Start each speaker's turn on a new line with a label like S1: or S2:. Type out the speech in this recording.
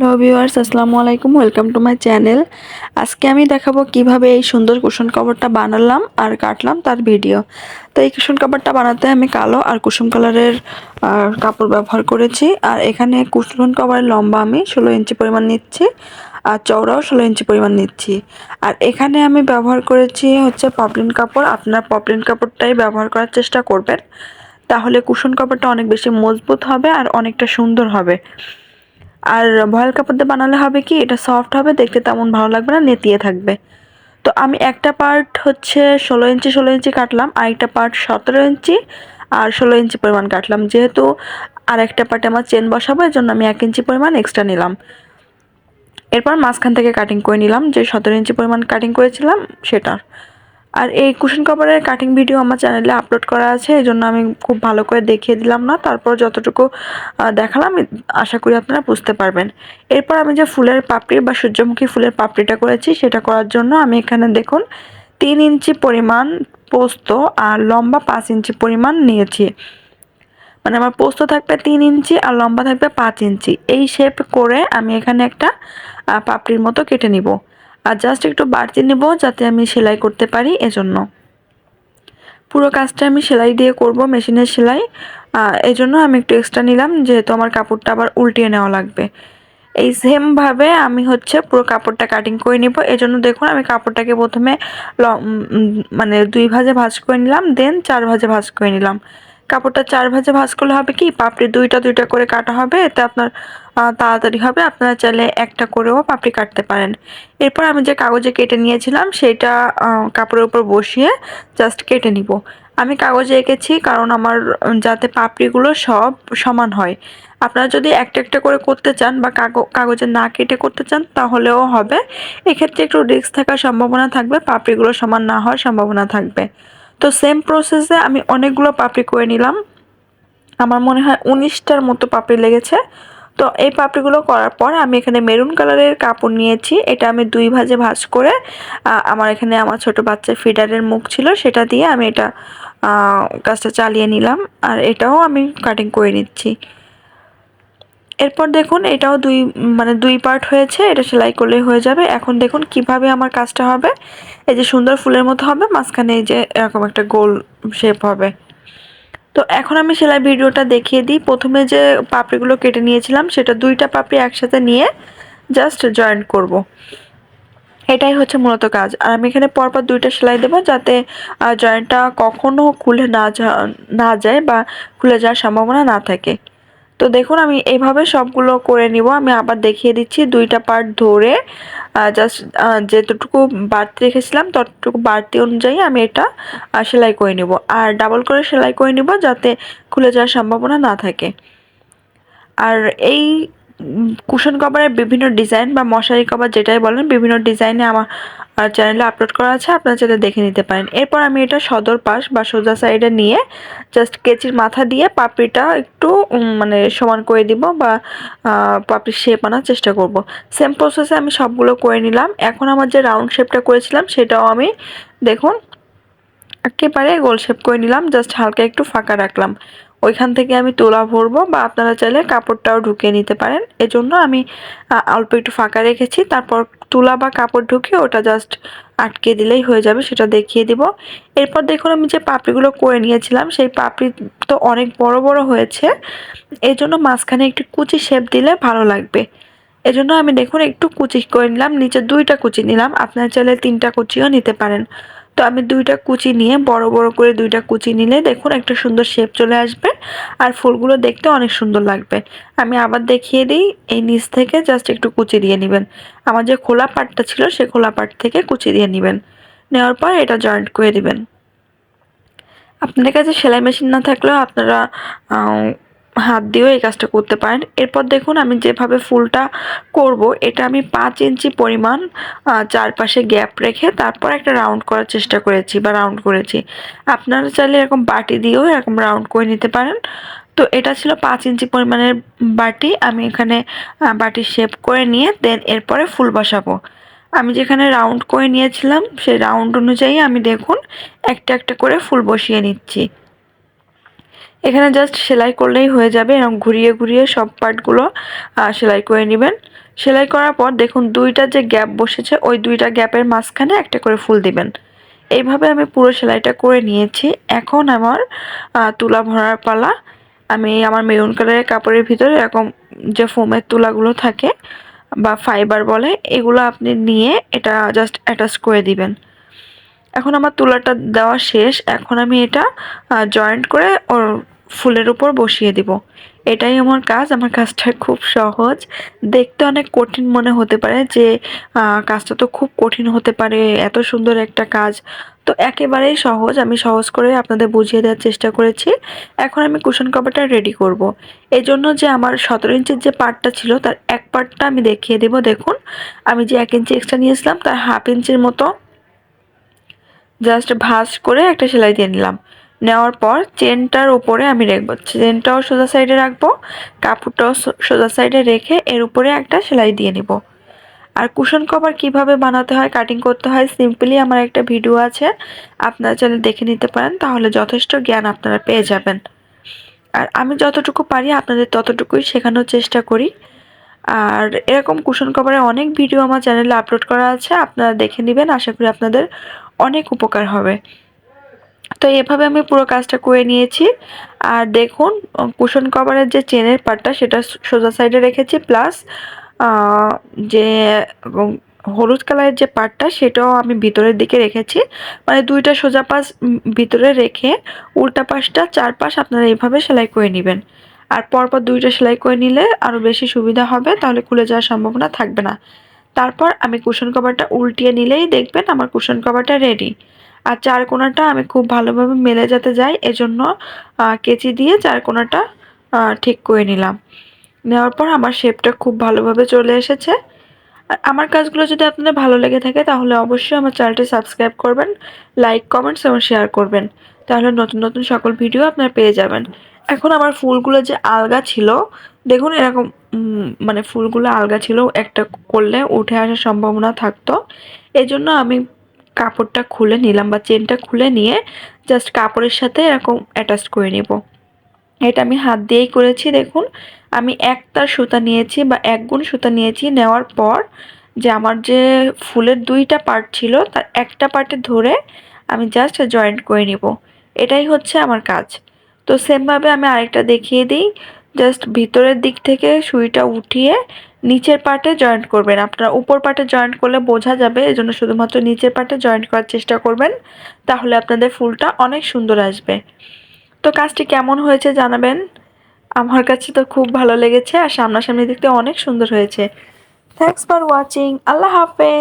S1: Hello viewers, আসসালামু আলাইকুম, welcome to my channel. আজকে আমি দেখাবো কীভাবে এই সুন্দর কুশন কভারটা বানালাম আর কাটলাম তার ভিডিও। তো এই কুশন কভারটা বানাতে আমি কালো আর কুসুম কালারের কাপড় ব্যবহার করেছি। আর এখানে কুশন কভারের লম্বা আমি ষোলো ইঞ্চি পরিমাণ নিচ্ছি আর চওড়াও ষোলো ইঞ্চি পরিমাণ নিচ্ছি। আর এখানে আমি ব্যবহার করেছি হচ্ছে পপলিন কাপড়। আপনার পপলিন কাপড়টাই ব্যবহার করার চেষ্টা করবেন। তাহলে কুশন কাপড়টা অনেক বেশি মজবুত হবে আর অনেকটা সুন্দর হবে। আর ভয়েল কাপড় দিয়ে বানালে হবে কি? এটা সফট হবে, দেখতে তেমন ভালো লাগবে না, নেতিয়ে থাকবে। তো আমি একটা পার্ট হচ্ছে ষোলো ইঞ্চি ষোলো ইঞ্চি কাটলাম আর একটা পার্ট সতেরো ইঞ্চি আর ষোলো ইঞ্চি পরিমাণ কাটলাম। যেহেতু আর একটা পার্টে আমার চেন বসাবো এর জন্য আমি এক ইঞ্চি পরিমাণ এক্সট্রা নিলাম। এরপর মাঝখান থেকে কাটিং করে নিলাম, যে সতেরো ইঞ্চি পরিমাণ কাটিং করেছিলাম, সেটার। আর এই কুশন কভারের কাটিং ভিডিও আমার চ্যানেলে আপলোড করা আছে, এই জন্য আমি খুব ভালো করে দেখিয়ে দিলাম না। তারপর যতটুকু দেখালাম আশা করি আপনারা বুঝতে পারবেন। এরপর আমি যে ফুলের পাপড়ি বা সূর্যমুখী ফুলের পাপড়িটা করেছি, সেটা করার জন্য আমি এখানে দেখুন, তিন ইঞ্চি পরিমাণ পোস্ত আর লম্বা পাঁচ ইঞ্চি পরিমাণ নিয়েছি। মানে আমার পোস্ত থাকবে তিন ইঞ্চি আর লম্বা থাকবে পাঁচ ইঞ্চি। এই শেপ করে আমি এখানে একটা পাপড়ির মতো কেটে নিব। আর জাস্ট একটু বাড়তি নেব যাতে আমি সেলাই করতে পারি এজন্য। পুরো কাজটা আমি সেলাই দিয়ে করব, মেশিনের সেলাই। এই জন্য আমি একটু এক্সট্রা নিলাম, যেহেতু আমার কাপড়টা আবার উল্টিয়ে নেওয়া লাগবে। এই সেমভাবে আমি হচ্ছে পুরো কাপড়টা কাটিং করে নিব। এজন্য দেখুন, আমি কাপড়টাকে প্রথমে মানে দুই ভাজে ভাজ করে নিলাম দেন চার ভাজে ভাজ করে নিলাম। কাপড়টা চার ভাজে ভাজ করলে হবে কি, পাপড়ি দুইটা দুইটা করে কাটা হবে এতে আপনার তাড়াতাড়ি হবে। আপনারা চাইলে একটা করেও পাপড়ি কাটতে পারেন। এরপর আমি যে কাগজে কেটে নিয়েছিলাম, সেটা কাপড়ের উপর বসিয়ে জাস্ট কেটে নিব। আমি কাগজে এঁকেছি কারণ আমার যাতে পাপড়িগুলো সব সমান হয়। আপনারা যদি একটা একটা করে করতে চান বা কাগজ না কেটে করতে চান, তাহলেও হবে। এক্ষেত্রে একটু রিস্ক থাকার সম্ভাবনা থাকবে, পাপড়িগুলো সমান না হওয়ার সম্ভাবনা থাকবে। তো সেম প্রসেসে আমি অনেকগুলো পাপড়ি করে নিলাম। আমার মনে হয় উনিশটার মতো পাপড়ি লেগেছে। তো এই পাপড়িগুলো করার পর আমি এখানে মেরুন কালারের কাপড় নিয়েছি। এটা আমি দুই ভাজে ভাঁজ করে আমার এখানে আমার ছোট বাচ্চার ফিডারের মুখ ছিল, সেটা দিয়ে আমি এটা কাজটা চালিয়ে নিলাম। আর এটাও আমি কাটিং করে নিচ্ছি। এরপর দেখুন, এটাও দুই মানে দুই পার্ট হয়েছে, এটা সেলাই করলেই হয়ে যাবে। এখন দেখুন কীভাবে আমার কাজটা হবে। এই যে সুন্দর ফুলের মতো হবে, মাঝখানে এই যে এরকম একটা গোল শেপ হবে। তো এখন আমি সেলাই ভিডিওটা দেখিয়ে দিই। প্রথমে যে পাপড়িগুলো কেটে নিয়েছিলাম, সেটা দুইটা পাপড়ি একসাথে নিয়ে জাস্ট জয়েন্ট করব। এটাই হচ্ছে মূলত কাজ। আর আমি এখানে পরপর দুইটা সেলাই দেবো যাতে জয়েন্টটা কখনো খুলে না না যায় বা খুলে যাওয়ার সম্ভাবনা না থাকে। তো দেখুন, আমি এইভাবে সবগুলো করে নিব। আমি আবার দেখিয়ে দিচ্ছি দুইটা পার্ট ধরে। জাস্ট যেতটুকু বাড়তি রেখেছিলাম, ততটুকু বাড়তি অনুযায়ী আমি এটা সেলাই করে নিব। আর ডাবল করে সেলাই করে নিব যাতে খুলে যাওয়ার সম্ভাবনা না থাকে। আর এই কুশন কভারের বিভিন্ন ডিজাইন বা মশারি কভার যেটাই বলেন বিভিন্ন ডিজাইনে আমার চ্যানেলে আপলোড করা আছে আপনারা চাইলে দেখে নিতে পারেন। এরপর আমি এটা সদর পাশ বা সোজা সাইডে নিয়ে জাস্ট কেচির মাথা দিয়ে পাপড়িটা একটু মানে সমান করে দিব বা আহ, পাপড়ির শেপ আনার চেষ্টা করব। সেম প্রসেসে আমি সবগুলো করে নিলাম। এখন আমার যে রাউন্ড শেপটা করেছিলাম সেটাও আমি দেখুন একেবারে গোল শেপ করে নিলাম। জাস্ট হালকা একটু ফাঁকা রাখলাম। ওইখান থেকে আমি তোলা ভরবো বা আপনারা চাইলে কাপড়টাও ঢুকিয়ে নিতে পারেন। এজন্য আমি অল্প একটু ফাঁকা রেখেছি। তারপর তুলা বা কাপড় ঢুকিয়ে ওটা জাস্ট আটকে দিলেই হয়ে যাবে, সেটা দেখিয়ে দিব। এরপর দেখুন আমি যে পাপড়িগুলো করে নিয়েছিলাম, সেই পাপড়ি তো অনেক বড় বড় হয়েছে। এই জন্য মাঝখানে একটু কুচি শেপ দিলে ভালো লাগবে। এজন্য আমি দেখুন একটু কুচি করে নিলাম, নিচে দুইটা কুচি নিলাম। আপনারা চাইলে তিনটা কুচিও নিতে পারেন। তো আমি দুইটা কুচি নিয়ে বড় বড় করে দুইটা কুচি নিলে দেখুন একটা সুন্দর শেপ চলে আসবে আর ফুলগুলো দেখতে অনেক সুন্দর লাগবে। আমি আবার দেখিয়ে দিই, এই নিচ থেকে জাস্ট একটু কুচি দিয়ে নেবেন। আমার যে খোলা পাটটা ছিল সে খোলা পাট থেকে কুচি দিয়ে নেবেন। নেওয়ার পর এটা জয়েন্ট করে দিবেন। আপনাদের কাছে সেলাই মেশিন না থাকলেও আপনারা হাত দিয়েও এই কাজটা করতে পারেন। এরপর দেখুন আমি যেভাবে ফুলটা করব, এটা আমি পাঁচ ইঞ্চি পরিমাণ চারপাশে গ্যাপ রেখে তারপর একটা রাউন্ড করার চেষ্টা করেছি বা রাউন্ড করেছি। আপনারা চাইলে এরকম বাটি দিয়েও এরকম রাউন্ড করে নিতে পারেন। তো এটা ছিল পাঁচ ইঞ্চি পরিমাণের বাটি। আমি এখানে বাটি শেপ করে নিয়ে দেন এরপরে ফুল বসাবো। আমি যেখানে রাউন্ড করে নিয়েছিলাম, সেই রাউন্ড অনুযায়ী আমি দেখুন একটা একটা করে ফুল বসিয়ে নিচ্ছি। এখানে জাস্ট সেলাই করলেই হয়ে যাবে। এরকম ঘুরিয়ে ঘুরিয়ে সব পার্টগুলো সেলাই করে নেবেন। সেলাই করার পর দেখুন দুইটা যে গ্যাপ বসেছে, ওই দুইটা গ্যাপের মাঝখানে একটা করে ফুল দিবেন। এইভাবে আমি পুরো সেলাইটা করে নিয়েছি। এখন আমার তুলা ভরার পালা। আমি আমার মেরুন কালারের কাপড়ের ভিতরে এরকম যে ফোমের তুলাগুলো থাকে, বা ফাইবার বলে, এগুলো আপনি নিয়ে এটা জাস্ট অ্যাটাচ করে দিবেন। এখন আমার তুলাটা দেওয়া শেষ। এখন আমি এটা জয়েন্ট করে ওর ফুলের উপর বসিয়ে দিব। এটাই আমার কাজ। আমার কাজটা খুব সহজ। দেখতে অনেক কঠিন মনে হতে পারে যে কাজটা তো খুব কঠিন হতে পারে, এত সুন্দর একটা কাজ। তো একেবারেই সহজ। আমি সহজ করে আপনাদের বুঝিয়ে দেওয়ার চেষ্টা করেছি। এখন আমি কুশন কভারটা রেডি করব। এই জন্য যে আমার সতেরো ইঞ্চির যে পার্টটা ছিল, তার এক পার্টটা আমি দেখিয়ে দেব। দেখুন, আমি যে এক ইঞ্চি এক্সট্রা নিয়েছিলাম, তার হাফ ইঞ্চির মতো জাস্ট ভাঁজ করে একটা সেলাই দিয়ে নিলাম। নেওয়ার পর চেনটার উপরে আমি রাখব। চেনটাও সোজা সাইডে রাখব, কাপড়টাও সোজা সাইডে রেখে এর উপরে একটা সেলাই দিয়ে নিব। আর কুশন কভার কীভাবে বানাতে হয় কাটিং করতে হয় সিম্পলি আমার একটা ভিডিও আছে। আপনারা চাইলে দেখে নিতে পারেন, তাহলে যথেষ্ট জ্ঞান আপনারা পেয়ে যাবেন। আর আমি যতটুকু পারি আপনাদের ততটুকুই শেখানোর চেষ্টা করি। আর এরকম কুশন কভারে অনেক ভিডিও আমার চ্যানেলে আপলোড করা আছে, আপনারা দেখে নেবেন, আশা করি আপনাদের অনেক উপকার হবে। তো এভাবে আমি পুরো কাজটা করে নিয়েছি। আর দেখুন, কুশন কভারের যে চেনের পার্টটা সেটা সোজা সাইডে রেখেছি প্লাস যে হলুদ কালারের যে পার্টটা সেটাও আমি ভিতরের দিকে রেখেছি। মানে দুইটা সোজা পাশ ভিতরে রেখে উল্টা পাশটা চার পাশ আপনারা এইভাবে সেলাই করে নেবেন। আর পরপর দুইটা সেলাই করে নিলে আরও বেশি সুবিধা হবে, তাহলে খুলে যাওয়ার সম্ভাবনা থাকবে না। তারপর আমি কুশন কভারটা উল্টিয়ে নিলেই দেখবেন আমার কুশন কভারটা রেডি আর চার কোনাটা আমি খুব ভালোভাবে মেলে যেতে যাই, এজন্য কেচি দিয়ে চার কোনাটা ঠিক করে নিলাম। নেওয়ার পর আমার শেপটা খুব ভালোভাবে চলে এসেছে। আর আমার কাজগুলো যদি আপনাদের ভালো লেগে থাকে, তাহলে অবশ্যই আমার চ্যানেলটি সাবস্ক্রাইব করবেন লাইক কমেন্টস এবং শেয়ার করবেন। তাহলে নতুন নতুন সকল ভিডিও আপনারা পেয়ে যাবেন। এখন আমার ফুলগুলো যে আলগা ছিল, দেখুন এরকম মানে ফুলগুলো আলগা ছিল, একটা করলে উঠে আসার সম্ভাবনা থাকতো। এই জন্য আমি কাপড়টা খুলে নিলাম বা চেনটা খুলে নিয়ে জাস্ট কাপড়ের সাথে এরকম অ্যাটাচ করে নেব। এটা আমি হাত দিয়েই করেছি, দেখুন। আমি একটা সুতা নিয়েছি বা এক গুণ সুতা নিয়েছি নেওয়ার পর যে আমার যে ফুলের দুইটা পার্ট ছিল, তার একটা পার্টে ধরে আমি জাস্ট জয়েন্ট করে নিব। এটাই হচ্ছে আমার কাজ। তো সেমভাবে আমি আরেকটা দেখিয়ে দিই। জাস্ট ভিতরের দিক থেকে সুইটা উঠিয়ে নিচের পার্টে জয়েন্ট করবেন। আপনারা উপর পার্টে জয়েন্ট করলে বোঝা যাবে, এজন্য শুধুমাত্র নিচের পার্টে জয়েন্ট করার চেষ্টা করবেন, তাহলে আপনাদের ফুলটা অনেক সুন্দর আসবে। তো কাজটি কেমন হয়েছে জানাবেন? আমার কাছে তো খুব ভালো লেগেছে, আর সামনাসামনি দেখতে অনেক সুন্দর হয়েছে। থ্যাংকস ফর ওয়াচিং আল্লাহ হাফেজ।